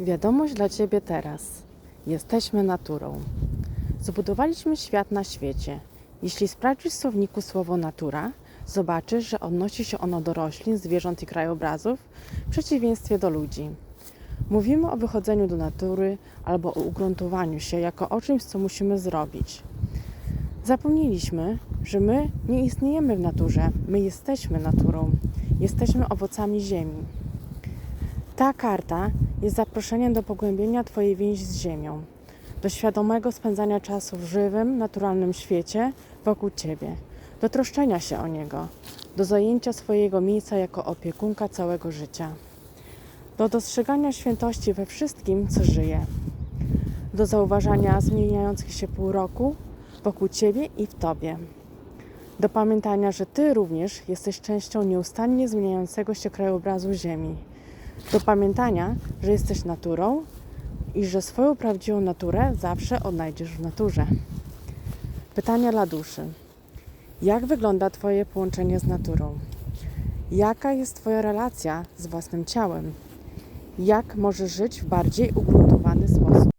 Wiadomość dla Ciebie teraz. Jesteśmy naturą. Zbudowaliśmy świat na świecie. Jeśli sprawdzisz w słowniku słowo natura, zobaczysz, że odnosi się ono do roślin, zwierząt i krajobrazów w przeciwieństwie do ludzi. Mówimy o wychodzeniu do natury albo o ugruntowaniu się jako o czymś, co musimy zrobić. Zapomnieliśmy, że my nie istniejemy w naturze, my jesteśmy naturą, jesteśmy owocami ziemi. Ta karta jest zaproszeniem do pogłębienia Twojej więzi z Ziemią, do świadomego spędzania czasu w żywym, naturalnym świecie wokół Ciebie, do troszczenia się o niego, do zajęcia swojego miejsca jako opiekunka całego życia, do dostrzegania świętości we wszystkim, co żyje, do zauważania zmieniających się pół roku wokół Ciebie i w Tobie. Do pamiętania, że Ty również jesteś częścią nieustannie zmieniającego się krajobrazu Ziemi do pamiętania, że jesteś naturą i że swoją prawdziwą naturę zawsze odnajdziesz w naturze. Pytania dla duszy. Jak wygląda Twoje połączenie z naturą? Jaka jest Twoja relacja z własnym ciałem? Jak możesz żyć w bardziej ugruntowany sposób?